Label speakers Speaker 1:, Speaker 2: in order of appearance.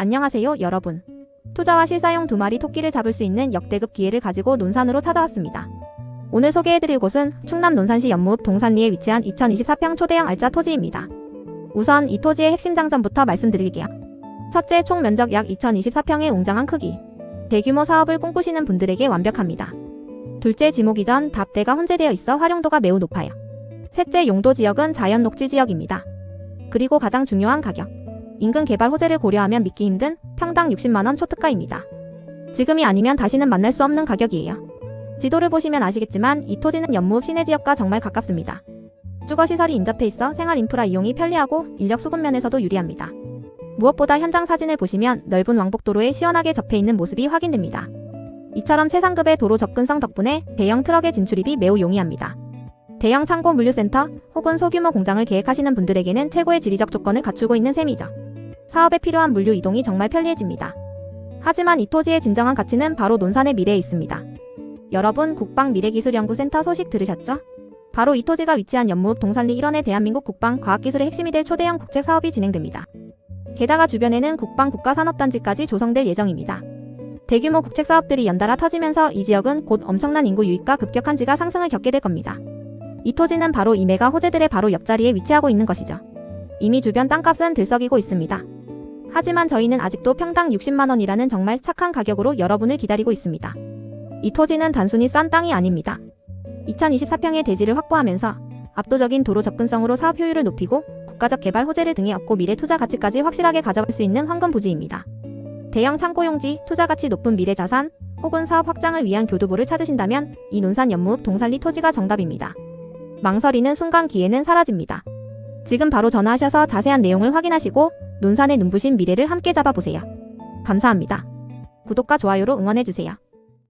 Speaker 1: 안녕하세요, 여러분. 투자와 실사용 두 마리 토끼를 잡을 수 있는 역대급 기회를 가지고 논산으로 찾아왔습니다. 오늘 소개해드릴 곳은 충남 논산시 연무읍 동산리에 위치한 2024평 초대형 알짜 토지입니다. 우선 이 토지의 핵심 장점부터 말씀드릴게요. 첫째, 총 면적 약 2024평의 웅장한 크기. 대규모 사업을 꿈꾸시는 분들에게 완벽합니다. 둘째, 지목 이전 답대가 혼재되어 있어 활용도가 매우 높아요. 셋째, 용도 지역은 자연 녹지 지역입니다. 그리고 가장 중요한 가격. 인근 개발 호재를 고려하면 믿기 힘든 평당 60만원 초특가입니다. 지금이 아니면 다시는 만날 수 없는 가격이에요. 지도를 보시면 아시겠지만 이 토지는 연무읍 시내 지역과 정말 가깝습니다. 주거 시설이 인접해 있어 생활 인프라 이용이 편리하고 인력 수급 면에서도 유리합니다. 무엇보다 현장 사진을 보시면 넓은 왕복도로에 시원하게 접해 있는 모습이 확인됩니다. 이처럼 최상급의 도로 접근성 덕분에 대형 트럭의 진출입이 매우 용이합니다. 대형 창고 물류센터 혹은 소규모 공장을 계획하시는 분들에게는 최고의 지리적 조건을 갖추고 있는 셈이죠. 사업에 필요한 물류 이동이 정말 편리해집니다. 하지만 이 토지의 진정한 가치는 바로 논산의 미래에 있습니다. 여러분 국방미래기술연구센터 소식 들으셨죠? 바로 이 토지가 위치한 연무읍 동산리 일원에 대한민국 국방 과학기술의 핵심이 될 초대형 국책 사업이 진행됩니다. 게다가 주변에는 국방 국가산업단지까지 조성될 예정입니다. 대규모 국책 사업들이 연달아 터지면서 이 지역은 곧 엄청난 인구 유입과 급격한 지가 상승을 겪게 될 겁니다. 이 토지는 바로 이 메가 호재들의 바로 옆자리에 위치하고 있는 것이죠. 이미 주변 땅값은 들썩이고 있습니다. 하지만 저희는 아직도 평당 60만원이라는 정말 착한 가격으로 여러분을 기다리고 있습니다. 이 토지는 단순히 싼 땅이 아닙니다. 2024평의 대지를 확보하면서 압도적인 도로 접근성으로 사업 효율을 높이고 국가적 개발 호재를 등에 업고 미래 투자 가치까지 확실하게 가져갈 수 있는 황금 부지입니다. 대형 창고 용지, 투자 가치 높은 미래 자산, 혹은 사업 확장을 위한 교두보를 찾으신다면 이 논산 연무읍 동산리 토지가 정답입니다. 망설이는 순간 기회는 사라집니다. 지금 바로 전화하셔서 자세한 내용을 확인하시고 논산의 눈부신 미래를 함께 잡아보세요. 감사합니다. 구독과 좋아요로 응원해주세요.